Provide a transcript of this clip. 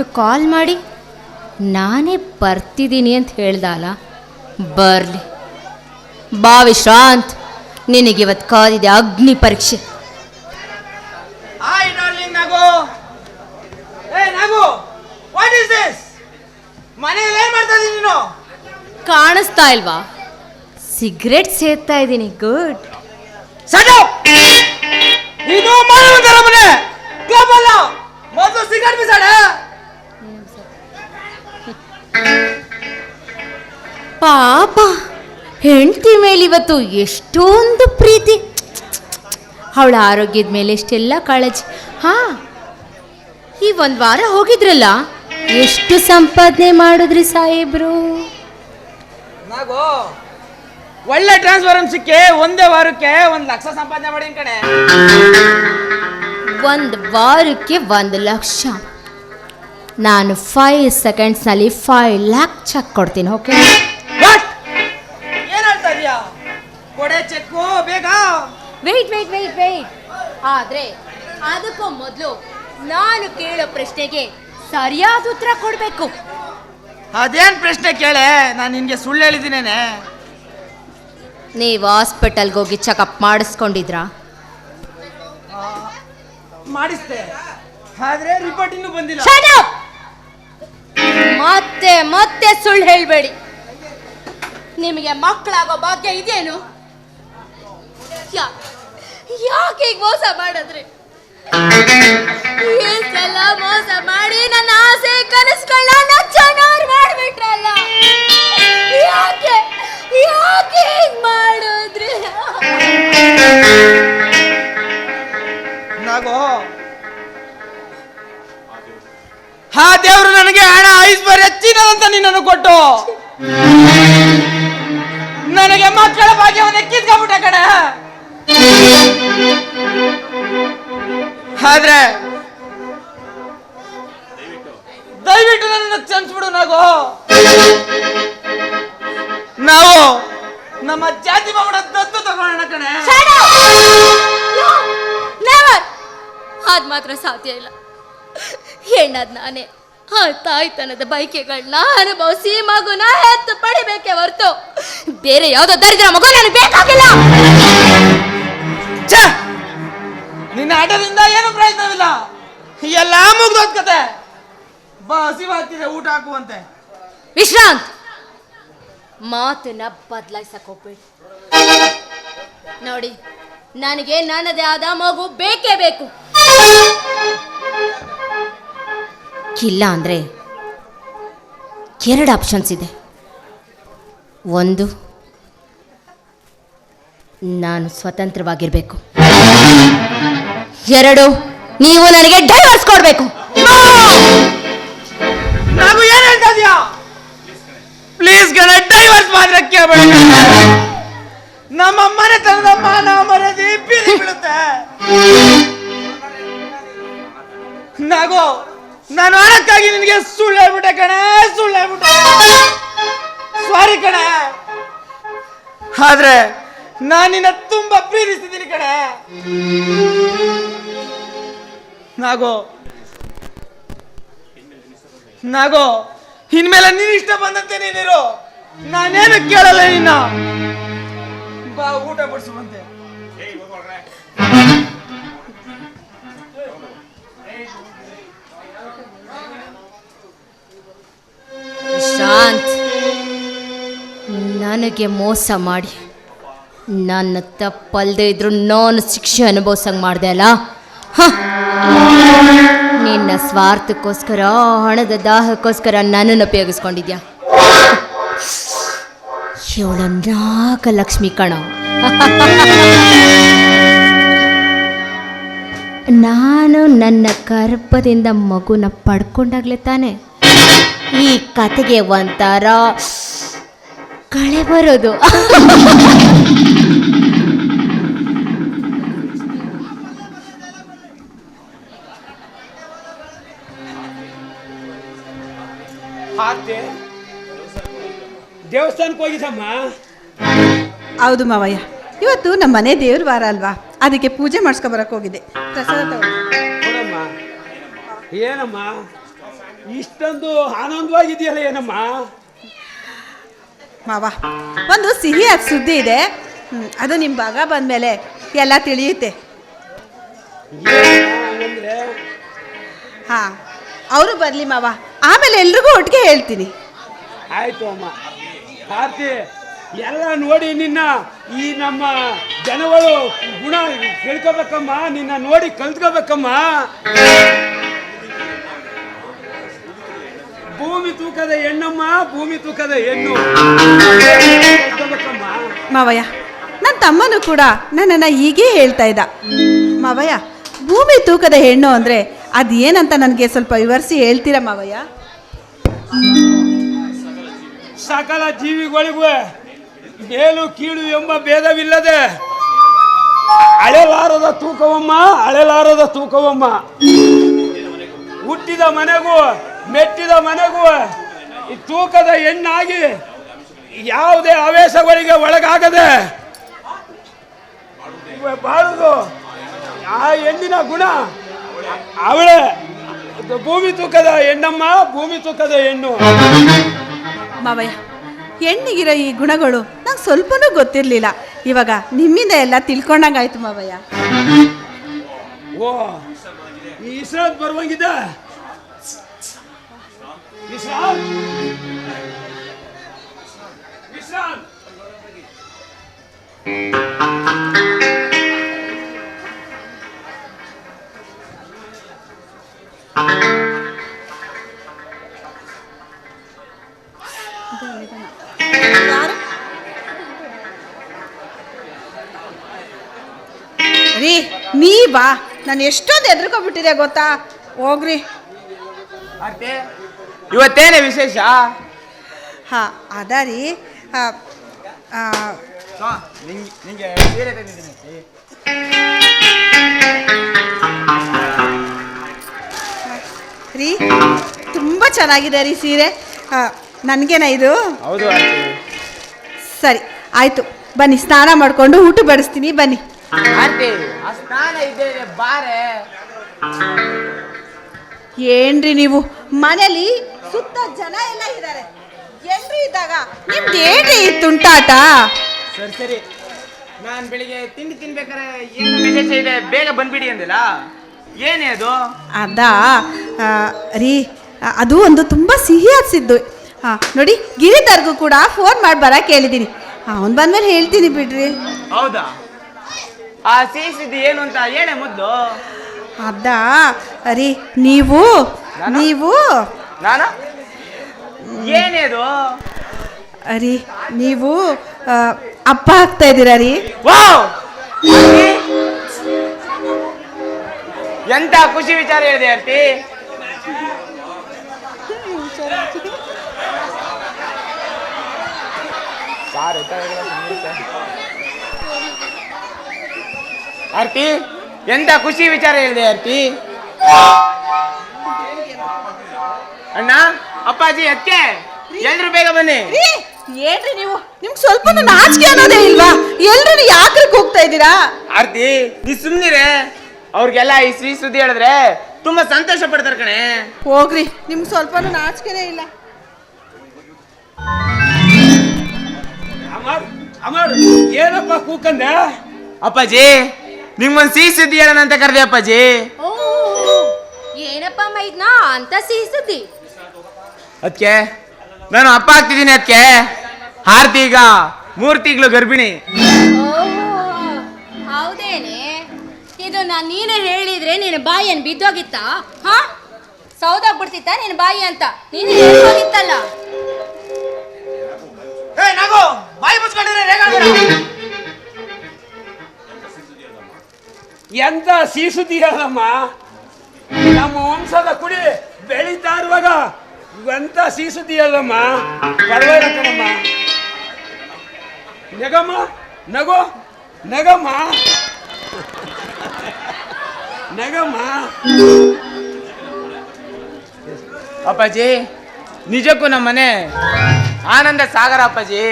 ಇವತ್ತು ಕಾಲ್ ಮಾಡಿ ನಾನೇ ಬರ್ತಿದ್ದೀನಿ ಅಂತ ಹೇಳ್ದಲ್ಲ ಬರಲಿ. ಬಾ ವಿಶ್ರಾಂತ್. ನಿನಗಿವತ್ತು ಕಾದಿದೆ ಅಗ್ನಿ ಪರೀಕ್ಷೆ. ಮನೇಲಿ ಏನ್ ಮಾಡ್ತಾ ಇದೀನಿ ನೀನು? ಕಾಣಿಸ್ತಾ ಇಲ್ವಾ? ಸಿಗರೆಟ್ ಸೇರ್ತಾ ಇದ್ದೀನಿ ಗುಡ್ ಸಟ್ ಇದು ಮನೆ. ಕ್ಲಬ್ ಅಲ್ಲ ಮೊದಲು ಸಿಗರೇಟ್ ಬಿಸಾಡ. ಪಾಪ ಹೆಂಡತಿ ಮೇಲೆ ಇವತ್ತು ಎಷ್ಟೊಂದು ಪ್ರೀತಿ. ಅವಳ ಆರೋಗ್ಯದ ಮೇಲೆ ಎಷ್ಟೆಲ್ಲ ಕಾಳಜಿ. ಹಾ ಈ ಒಂದು ವಾರ ಹೋಗಿದ್ರಲ್ಲ ಎಷ್ಟು ಸಂಪಾದನೆ ಮಾಡಿದ್ರಿ ಸಾಹೇಬ್ರು? ನಾಗು ಒಳ್ಳೆ ಟ್ರಾನ್ಸ್ಫಾರಮ್ ಸಿಕ್ಕಿ ಒಂದೇ ವಾರಕ್ಕೆ ಒಂದ್ ಲಕ್ಷ ಸಂಪಾದನೆ ಮಾಡಿನ ಕಡೆ ಒಂದು ವಾರಕ್ಕೆ ಒಂದು ಲಕ್ಷ. ನಾನು ಫೈವ್ ಸೆಕೆಂಡ್ಸ್ನಲ್ಲಿ ಫೈವ್ ಲ್ಯಾಕ್ ಚೆಕ್ ಕೊಡ್ತೀನಿ ಓಕೆ ವಾಟ್ ಏನ್ ಹೇಳ್ತಾ ಇದೀಯಾ? ಕೊಡೆ ಚೆಕ್ಕು ಬೇಗ. ವೆಯ್ಟ್ ವೆಯ್ಟ್ ವೆಯ್ಟ್ ವೆಯ್ಟ್ ಆದರೆ ಅದಕ್ಕೂ ಮೊದಲು ನಾನು ಕೇಳೋ ಪ್ರಶ್ನೆಗೆ ಸರಿಯಾದ ಉತ್ತರ ಕೊಡಬೇಕು. ಅದೇನ್ ಪ್ರಶ್ನೆ ಕೇಳೆ? ನಾನು ನಿನ್ಗೆ ಸುಳ್ಳು ಹೇಳಿದ್ದೀನೇನೆ. ನೀವು ಹಾಸ್ಪಿಟಲ್ಗೆ ಹೋಗಿ ಚೆಕಪ್ ಮಾಡಿಸ್ಕೊಂಡಿದ್ರಾ? ಮಾಡಿಸ್ದೆ. ಆದ್ರೆ ರಿಪೋರ್ಟ್ ಇನ್ನೂ ಬಂದಿಲ್ಲ. Shut up! ಮತ್ತೆ ಮತ್ತೆ ಸುಳ್ಳು ಹೇಳಬೇಡಿ. ನಿಮಗೆ ಮಕ್ಕಳಾಗೋ ಭಾಗ್ಯ ಇದೇನು? ಯಾಕೆ ಮೋಸ ಮಾಡಿದ್ರಿ? ಸಲ ಮೋಸ ಮಾಡಿ ನನ್ನ ಆಸೆ ಕನಸುಗಳನ್ನ ಚೆನ್ನಾಗಿ ಮಾಡ್ಬಿಟ್ರಲ್ಲ? ಯಾಕೆ? ಐಶ್ವರ್ಯ ಚಿನ್ನದಂತ ನಿನ್ನನ್ನು ಕೊಟ್ಟು. ನನಗೆ ಮಕ್ಕಳ ಭಾಗ್ಯವನ್ನು ಕಿತ್ಕೊಂಡ್ಬಿಟ್ಟ ಕಣ. ಆದ್ರೆ ದಯವಿಟ್ಟು ನನ್ನನ್ನು ಕ್ಷಮಿಸ್ಬಿಡು ನಾಗೋ. ನಾವು ನಮ್ಮ ಜಾತಿ ಮಗನ ದತ್ತು ತಗೊಳ್ಳೋಣ ಕಣೆ. ಅದ್ ಮಾತ್ರ ಸಾಧ್ಯ ಇಲ್ಲ. ಹೆಣ್ಣದ್ ನಾನೇ. ಆ ತಾಯ್ತನದ ಬೈಕೆಗಳನ್ನ ಅನುಭವಿಸಿ ಮಗುನ ಎತ್ತು ಪಡಿಬೇಕೆ ಹೊರತು. ಬೇರೆ ಯಾವುದೋ ದರಿದ್ರ ಮಗು ನನಗೆ ಬೇಕಾಗಿಲ್ಲ. ಛೆ! ನಿನ್ನ ಆಟದಿಂದ ಏನು ಪ್ರಯತ್ನವಿಲ್ಲ. ಎಲ್ಲ ಮುಗ್ದೋದ್ ಕತೆ. ಬಾ ಹಸಿವಾಗ್ತಿದೆ ಊಟ ಹಾಕುವಂತೆ. ವಿಶ್ರಾಂತ್! ಮಾತನ್ನ ಬದಲಾಯಿಸಕ್ ಹೋಗ್ಬೇಡಿ. ನೋಡಿ ನನಗೆ ನನ್ನದೇ ಆದ ಮಗು ಬೇಕೇ ಬೇಕು. ಇಲ್ಲ ಅಂದ್ರೆ ಎರಡು ಆಪ್ಷನ್ಸ್ ಇದೆ. ಒಂದು, ನಾನು ಸ್ವತಂತ್ರವಾಗಿರಬೇಕು. ಎರಡು, ನೀವು ನನಗೆ ಡೈವರ್ಸ್ ಕೊಡಬೇಕು. ನಾವು ಪ್ಲೀಸ್ ಡೈವರ್ಸ್ ಮಾತ್ರ ನಮ್ಮ ಮನೆತನದ ಮಾನ ಮರದಿ ಬೀದಿ ಬೀಳುತ್ತೆ ನಾನು ಆಡಕ್ಕಾಗಿ ನಿನಗೆ ಸುಳ್ಳು ಹೇಳ್ಬಿಟ್ಟೆ ಕಣೆ ಸುಳ್ಳು ಹೇಳ್ಬಿಟ್ಟೆ ಸಾರಿ ಕಣೆ. ಆದ್ರೆ ನಾನು ನಿನ್ನ ತುಂಬಾ ಪ್ರೀತಿಸ್ತಿದ್ದೀನಿ ಕಣೆ. ನಾಗೋ. ನಾಗೋ, ಇನ್ಮೇಲೆ ನೀನ್ ಇಷ್ಟ ಬಂದಂತೆ ನೀನಿರು. ನಾನೇನು ಕೇಳಲ್ಲ ನಿನ್ನ. ಬಾ, ಊಟ ಬಡಿಸು ನನಗೆ ಮೋಸ ಮಾಡಿ. ನನ್ನ ತಪ್ಪಲ್ದೆ ಇದ್ರು ನಾನು ಶಿಕ್ಷೆ ಅನುಭವಿಸಂಗೆ ಮಾಡಿದೆ ಅಲ್ಲ? ನಿನ್ನ ಸ್ವಾರ್ಥಕ್ಕೋಸ್ಕರ, ಹಣದ ದಾಹಕ್ಕೋಸ್ಕರ ನನ್ನನ್ನು ಉಪಯೋಗಿಸ್ಕೊಂಡಿದ್ಯಾ? ಇವಳ ನಾಗಲಕ್ಷ್ಮಿ ಕಣ. ನಾನು ನನ್ನ ಗರ್ಭದಿಂದ ಮಗುನ ಪಡ್ಕೊಂಡಾಗ್ಲೇ ತಾನೆ. ಈ ಕತೆಗೆ ಒಂಥರ ಕಳೆ ಬರೋದು. ದೇವಸ್ಥಾನಕ್ಕೆ ಹೋಗಿದ್ದಮ್ಮ? ಹೌದು ಮಾವಯ್ಯ. ಇವತ್ತು ನಮ್ಮ ಮನೆ ದೇವ್ರ ವಾರ ಅಲ್ವಾ? ಅದಕ್ಕೆ ಪೂಜೆ ಮಾಡಿಸ್ಕೊಬರಕ್ಕೆ ಹೋಗಿದ್ದೆ. ಪ್ರಸಾದ ಏನಮ್ಮ? ಇಷ್ಟೊಂದು ಆನಂದವಾಗಿದೆಯಲ್ಲ ಏನಮ್ಮ? ಮಾವ ಒಂದು ಸಿಹಿಯಾದ ಸುದ್ದಿ ಇದೆ. ಅದು ನಿಮ್ಮ ಭಾಗ ಬಂದಮೇಲೆ ಎಲ್ಲ ತಿಳಿಯುತ್ತೆ. ಹ, ಅವರು ಬರಲಿ ಮಾವ. ಆಮೇಲೆ ಎಲ್ರಿಗೂ ಒಟ್ಟಿಗೆ ಹೇಳ್ತೀನಿ. ಆಯ್ತು ಅಮ್ಮ. ಕಾರ್ತಿ, ಎಲ್ಲ ನೋಡಿ ನಿನ್ನ ಈ ನಮ್ಮ ಜನಗಳು ಗುಣ ತಿಳ್ಕೊಬೇಕಮ್ಮ ನಿನ್ನ ನೋಡಿ ಕಲ್ತ್ಕೋಬೇಕಮ್ಮ. ತೂಕದ ಹೆಣ್ಣಮ್ಮ ಭೂಮಿ ತೂಕದ ಹೆಣ್ಣು. ಮಾವಯ್ಯ ನನ್ನ ತಮ್ಮನೂ ಕೂಡ ನನ್ನನ್ನು ಹೀಗೆ ಹೇಳ್ತಾ ಇದ್ದ. ಮಾವಯ್ಯ ಭೂಮಿ ತೂಕದ ಹೆಣ್ಣು ಅಂದರೆ ಅದು ಏನಂತ ನನಗೆ ಸ್ವಲ್ಪ ವಿವರಿಸಿ ಹೇಳ್ತೀರಾ ಮಾವಯ್ಯ? ಸಕಲ ಜೀವಿಗಳಿಗೂ ಮೇಲು ಕೀಳು ಎಂಬ ಭೇದವಿಲ್ಲದೆ ಅಳೆಲಾರದ ತೂಕವಮ್ಮ ಅಳೆಲಾರದ ತೂಕವಮ್ಮ. ಹುಟ್ಟಿದ ಮನೆಗೂ ಮೆಟ್ಟಿದ ಮನೆಗೂ ಈ ತೂಕದ ಹೆಣ್ಣಾಗಿ ಯಾವುದೇ ಆವೇಶಗಳಿಗೆ ಒಳಗಾಗದೆ ಬಾಳುದು. ಆ ಹೆಣ್ಣಿನ ಗುಣ ಅವಳೆ. ಭೂಮಿ ತೂಕದ ಹೆಣ್ಣಮ್ಮ ಭೂಮಿ ತೂಕದ ಹೆಣ್ಣು. ಮಾವಯ್ಯ ಹೆಣ್ಣಿಗಿರೋ ಈ ಗುಣಗಳು ನಂಗೆ ಸ್ವಲ್ಪನೂ ಗೊತ್ತಿರಲಿಲ್ಲ. ಇವಾಗ ನಿಮ್ಮಿಂದ ಎಲ್ಲ ತಿಳ್ಕೊಂಡಂಗಾಯ್ತು ಮಾವಯ್ಯ. ಓ ಈ ಇಸ್ರಾತ್ ಬರುವಂಗಿದ್ದ ರೀ ನೀ ಬಾ. ನಾನು ಎಷ್ಟೊಂದು ಹೆದರ್ಕೊಬಿಟ್ಟಿದೆ ಗೊತ್ತಾ? ಹೋಗ್ರಿ. ಇವತ್ತೇನೆ ಇವತ್ತೇನೇ ವಿಶೇಷ? ಹಾ ಅದ ರೀ. ನಿಂಗೆ ತಂದಿದ್ದೀನಿ. ರೀ ತುಂಬ ಚೆನ್ನಾಗಿದೆ ರೀ ಸೀರೆ. ನನಗೇನ ಇದು? ಹೌದು ಸರಿ ಆಯಿತು. ಬನ್ನಿ ಸ್ನಾನ ಮಾಡಿಕೊಂಡು ಊಟ ಬಡಿಸ್ತೀನಿ ಬನ್ನಿ. ಸ್ನಾನ ಇದ್ದೇ ಇದೆ ಬಾರೆ. ಏನ್ರಿ ನೀವು? ಮನೇಲಿ ಸುತ್ತ ಜನ ಎಲ್ಲ ಇದ್ದಾರೆ. ಎಲ್ರಿ ಇದ್ದಾಗ ನಿಮ್ದು ಏನ್ರಿ ತುಂಟಾಟ? ಸರಿ ಸರಿ. ನಾನು ಬೆಳಿಗ್ಗೆ ತಿಂಡಿ ತಿನ್ಬೇಕಾರೆ ಏನು ವಿಶೇಷ ಇದೆ? ಬೇಗ ಬಂದ್ಬಿಡಿ ಅಂದಿಲ್ಲ? ಏನೇ ಅದು? ಅದಾ ರೀ ಆ, ಅದು ಒಂದು ತುಂಬ ಸಿಹಿ ಸಿದ್ದು. ಹಾಂ ನೋಡಿ ಗಿರಿಧರ್ಗೂ ಕೂಡ ಫೋನ್ ಮಾಡಿ ಬರಕ್ಕೆ ಹೇಳಿದ್ದೀನಿ ಅವನು ಬಂದ್ಮೇಲೆ ಹೇಳ್ತೀನಿ ಬಿಡ್ರಿ. ಹೌದಾ? ಆ ಸಿಹಿ ಸುದ್ದಿ ಏನು ಅಂತ ಹೇಳೆ ಮುದ್ದು ಅದಾ ರೀ ನೀವು ನೀವು ನಾನು? ಏನೇ ಅದು? ರೀ ನೀವು ಆ, ಅಪ್ಪ ಆಗ್ತಾ ಇದ್ದೀರಾ ರೀ? ವಾವ್! ಎಂತ ಖುಷಿ ವಿಚಾರ ಹೇಳಿದೆ ಅರ್ತಿ ಆರ್ತಿ ಎಂತ ಖುಷಿ ವಿಚಾರ ಹೇಳಿದೆ ಅರ್ತಿ ಅಣ್ಣ ಅಪ್ಪಾಜಿ ಅಕ್ಕೆ ಎಲ್ರು ಬೇಗ ಬನ್ನಿ. ಏನ್ರಿ ನೀವು? ನಿಮ್ಗೆ ಸ್ವಲ್ಪ ನಾಚಿಕೆ ಅನ್ನೋದೇ ಇಲ್ವಾ? ಎಲ್ರು ಯಾಕ್ರಿ ಹೋಗ್ತಾ ಇದ್ದೀರಾ? ಆರ್ತಿ ನೀ ಸುಮ್ನಿರೆ. ಅವ್ರಿಗೆಲ್ಲ ಈ ಶ್ರೀ ಸುದ್ದಿ ಹೇಳಿದ್ರೆ ತುಂಬಾ ಸಂತೋಷ ಪಡ್ತಾರೆ ಕಣೆ. ಹೋಗ್ರಿ ನಿಮ್ಗೆ ಸ್ವಲ್ಪ ನಾಚಿಕೆನೇ ಇಲ್ಲ. ಅಮರ್ ಅಮರ್ ಏನಪ್ಪ ಕೂಕಂದೆ? ಅಪ್ಪಾಜಿ ನಿಮ್ಮೊಂದು ಸಿಹಿ ಸುದ್ದಿ ಹೇಳೋಣ ಅಂತ ಕರೆದೆ ಅಪ್ಪಾಜಿ. ಓ ಏನಪ್ಪ ಮೈದ್ನ ಅಂತ ಸಿಹಿ ಸುದ್ದಿ. ಅದಕ್ಕೆ ನಾನು ಅಪ್ಪ ಆಗ್ತಿದ್ದೀನಿ ಅದಕ್ಕೆ ಆರ್ತಿ ಮೂರ್ತಿಗಳು ಮೂರ್ ತಿಂಗಳು ಗರ್ಭಿಣಿ. ಓ ಹೌದೇನೆ? ಇದು ನಾನು ನೀನೇ ಹೇಳಿದ್ರೆ ನಿನ್ನ ಬಾಯಿ ಏನು ಬಿದ್ದೋಗಿತ್ತಾ? ಹಾ? ಸೌದಾಗ್ಬಿಡ್ತಿತ್ತ ನಿನ್ನ ಬಾಯಿ ಅಂತ? ನೀನು ಹೋಗಿತ್ತಲ್ಲ ಎಂತ ಸೀಸುದಿಯಲ್ಲಮ್ಮ? ನಮ್ಮ ವಂಶದ ಕುಡಿ ಬೆಳೀತಾ ಇರುವಾಗ ಎಂತ ಸೀಸುದಿಯಲ್ಲಮ್ಮ? ಪರವಾಗಿಲ್ಲ ಕಣಮ್ಮ. ನಗಮ್ಮ ನಗು ನಗಮ್ಮ ನಗಮ್ಮ ಅಪ್ಪಾಜಿ ನಿಜಕ್ಕೂ ನಮ್ಮ ಮನೆ ಆನಂದ ಸಾಗರ ಅಪ್ಪಾಜಿ